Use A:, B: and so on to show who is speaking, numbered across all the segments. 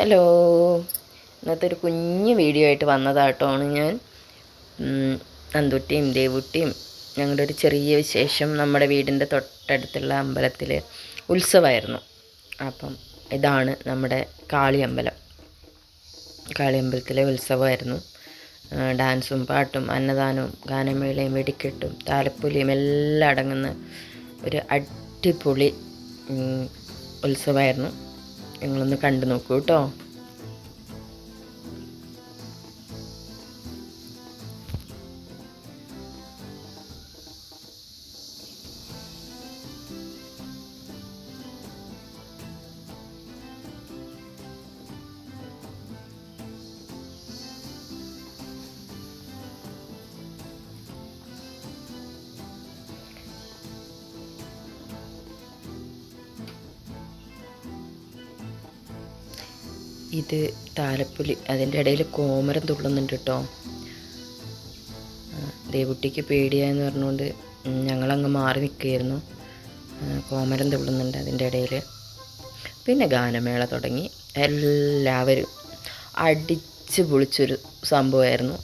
A: Hello ഇന്നത്തെ ഒരു കുഞ്ഞ് വീഡിയോ ആയിട്ട് വന്നതാട്ടോണ് ഞാൻ. അന്തുട്ടിയും ദേവുട്ടിയും ഞങ്ങളുടെ ഒരു ചെറിയ വിശേഷം നമ്മുടെ വീടിന്റെ തൊട്ടടുത്തുള്ള അമ്പലത്തിൽ ഉത്സവമായിരുന്നു അപ്പം ഇതാണ് നമ്മുടെ കാളിയമ്പലം. കാളിയമ്പലത്തിലെ ഉത്സവമായിരുന്നു. ഡാൻസും പാട്ടും അന്നദാനവും ഗാനമേളയും വെടിക്കെട്ടും താലപ്പൊലിയും എല്ലാം അടങ്ങുന്ന ഒരു അടിപൊളി ഉത്സവമായിരുന്നു. നിങ്ങളൊന്ന് കണ്ടു നോക്കൂ കേട്ടോ. ഇത് താലപ്പൊലി അതിന്റെ ഇടയിൽ കോമരം തുള്ളുന്നുണ്ട് കേട്ടോ ദേവുട്ടിക്ക് പേടിയായെന്ന് പറഞ്ഞുകൊണ്ട് ഞങ്ങളങ്ങ് മാറി നിൽക്കുകയായിരുന്നു. കോമരം തുള്ളുന്നുണ്ട് അതിന്റെ ഇടയിൽ. പിന്നെ ഗാനമേള തുടങ്ങി. എല്ലാവരും അടിച്ച് പൊളിച്ചൊരു സംഭവമായിരുന്നു.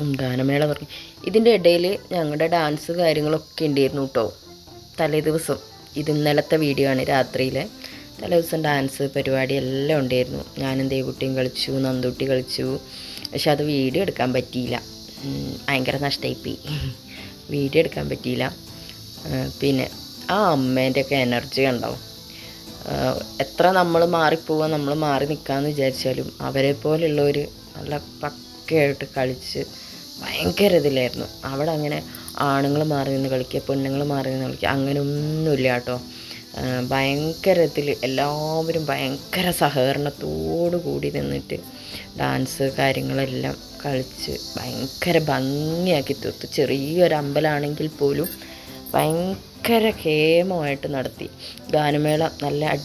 A: ഗാനമേള തുടങ്ങി. ഇതിന്റെ ഇടയിൽ ഞങ്ങളുടെ ഡാൻസ് കാര്യങ്ങളൊക്കെ ഉണ്ടായിരുന്നു കേട്ടോ. തലേ ദിവസം. ഇത് ഇന്നലത്തെ വീഡിയോ ആണ് രാത്രിയിലെ. തലേ ദിവസം ഡാൻസ് പരിപാടി എല്ലാം ഉണ്ടായിരുന്നു. ഞാനും ദേവുട്ടിയും കളിച്ചു നന്ദുട്ടി കളിച്ചു. പക്ഷെ അത് വീഡിയോ എടുക്കാൻ പറ്റിയില്ല. ഭയങ്കര നഷ്ടമായിപ്പോയി വീഡിയോ എടുക്കാൻ പറ്റിയില്ല. പിന്നെ ആ അമ്മേന്റെയൊക്കെ എനർജി ഉണ്ടാവും എത്ര നമ്മൾ മാറിപ്പോവാൻ നമ്മൾ മാറി നിൽക്കാമെന്ന് വിചാരിച്ചാലും അവരെ പോലുള്ളവർ നല്ല പക്കയായിട്ട് കളിച്ച് ഭയങ്കര ഇതിലായിരുന്നു. അവിടെ അങ്ങനെ ആണുങ്ങൾ മാറി നിന്ന് കളിക്കുക പെണ്ണുങ്ങൾ മാറി നിന്ന് കളിക്കുക അങ്ങനെ ഒന്നുമില്ല കേട്ടോ. ആഹ് ഭയങ്കര ഇതിൽ എല്ലാവരും ഭയങ്കര സഹകരണത്തോടു കൂടി നിന്നിട്ട് ഡാൻസ് കാര്യങ്ങളെല്ലാം കളിച്ച് ഭയങ്കര ഭംഗിയാക്കി തീർത്തു. ചെറിയൊരു അമ്പലമാണെങ്കിൽ പോലും ഭയങ്കര ക്ഷേമമായിട്ട് നടത്തി. ഗാനമേള നല്ല